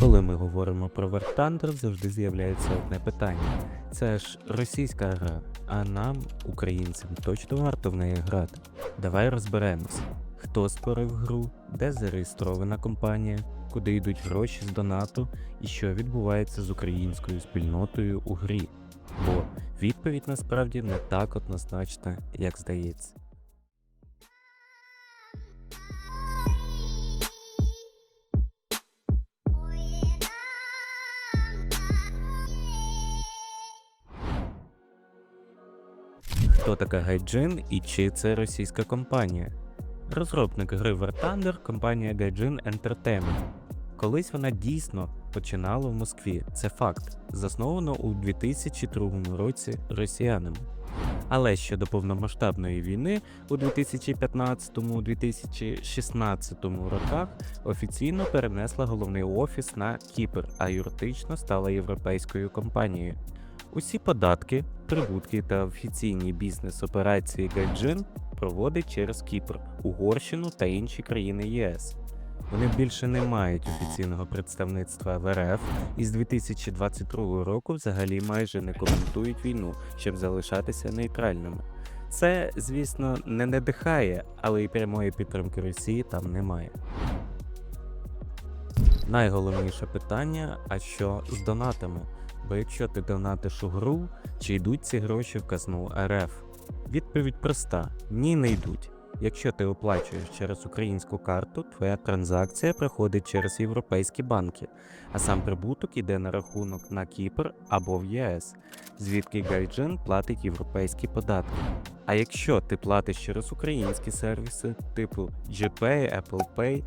Коли ми говоримо про War Thunder, завжди з'являється одне питання. Це ж російська гра, а нам, українцям, точно варто в неї грати. Давай розберемось, хто створив гру, де зареєстрована компанія, куди йдуть гроші з донату і що відбувається з українською спільнотою у грі. Бо відповідь насправді не так однозначна, як здається. Хто така Гайджин і чи це російська компанія? Розробник гри War Thunder – компанія Gaijin Entertainment. Колись вона дійсно починала в Москві, це факт, засновано у 2002 році росіянами. Але ще до повномасштабної війни у 2015-2016 роках офіційно перенесла головний офіс на Кіпр, а юридично стала європейською компанією. Усі податки, прибутки та офіційні бізнес-операції Гайджин проводить через Кіпр, Угорщину та інші країни ЄС. Вони більше не мають офіційного представництва в РФ і з 2022 року взагалі майже не коментують війну, щоб залишатися нейтральними. Це, звісно, не надихає, але і прямої підтримки Росії там немає. Найголовніше питання: а що з донатами? Бо якщо ти донатиш у гру, чи йдуть ці гроші в казну РФ? Відповідь проста: ні, не йдуть. Якщо ти оплачуєш через українську карту, твоя транзакція проходить через європейські банки, а сам прибуток іде на рахунок на Кіпр або в ЄС, звідки Гайджин платить європейські податки. А якщо ти платиш через українські сервіси, типу GPay, Apple Pay,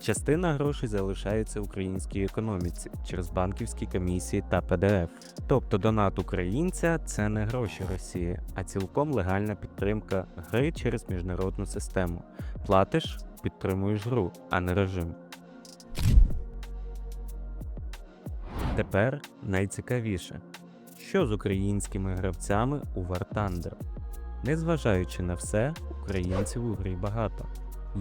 Частина грошей залишається українській економіці через банківські комісії та ПДФ. Тобто донат українця це не гроші Росії, а цілком легальна підтримка гри через міжнародну систему. Платиш, підтримуєш гру, а не режим. Тепер найцікавіше, що з українськими гравцями у War Thunder? Незважаючи на все, українців у грі багато.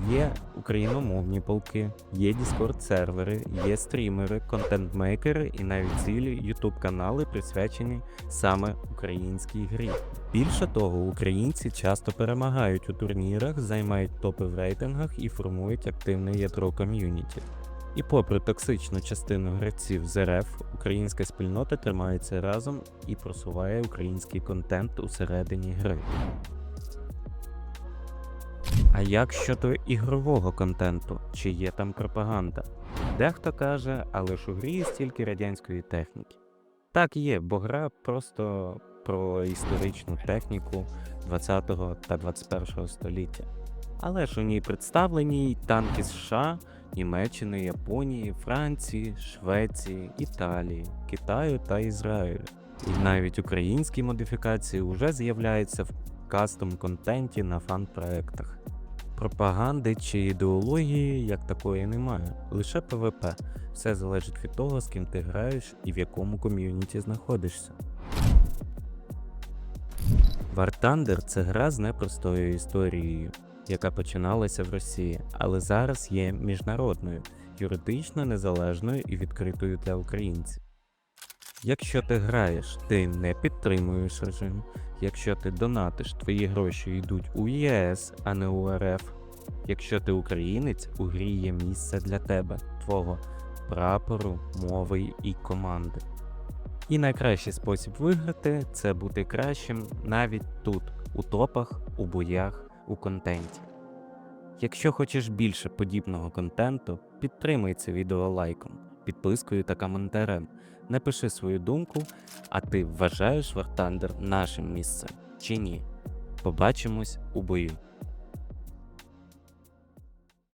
Є україномовні полки, є Discord сервери, є стрімери, контент-мейкери і навіть цілі YouTube канали присвячені саме українській грі. Більше того, українці часто перемагають у турнірах, займають топи в рейтингах і формують активне ядро ком'юніті. І попри токсичну частину гравців з РФ, українська спільнота тримається разом і просуває український контент усередині гри. А як щодо ігрового контенту, чи є там пропаганда? Дехто каже, але ж у грі стільки радянської техніки. Так є, бо гра просто про історичну техніку 20 та 21 століття. Але ж у ній представлені й танки США, Німеччини, Японії, Франції, Швеції, Італії, Китаю та Ізраїлю. І навіть українські модифікації вже з'являються в кастом контенті на фан-проектах. Пропаганди чи ідеології як такої немає, лише ПВП. Все залежить від того, з ким ти граєш і в якому ком'юніті знаходишся. War Thunder – це гра з непростою історією, яка починалася в Росії, але зараз є міжнародною, юридично незалежною і відкритою для українців. Якщо ти граєш, ти не підтримуєш режим. Якщо ти донатиш, твої гроші йдуть у ЄС, а не у РФ. Якщо ти українець, у грі є місце для тебе, твого прапору, мови і команди. І найкращий спосіб виграти це бути кращим навіть тут, у топах, у боях, у контенті. Якщо хочеш більше подібного контенту, підтримай це відео лайком, підпискою та коментарем. Напиши свою думку, а ти вважаєш Вартандер нашим місцем чи ні? Побачимось у бою.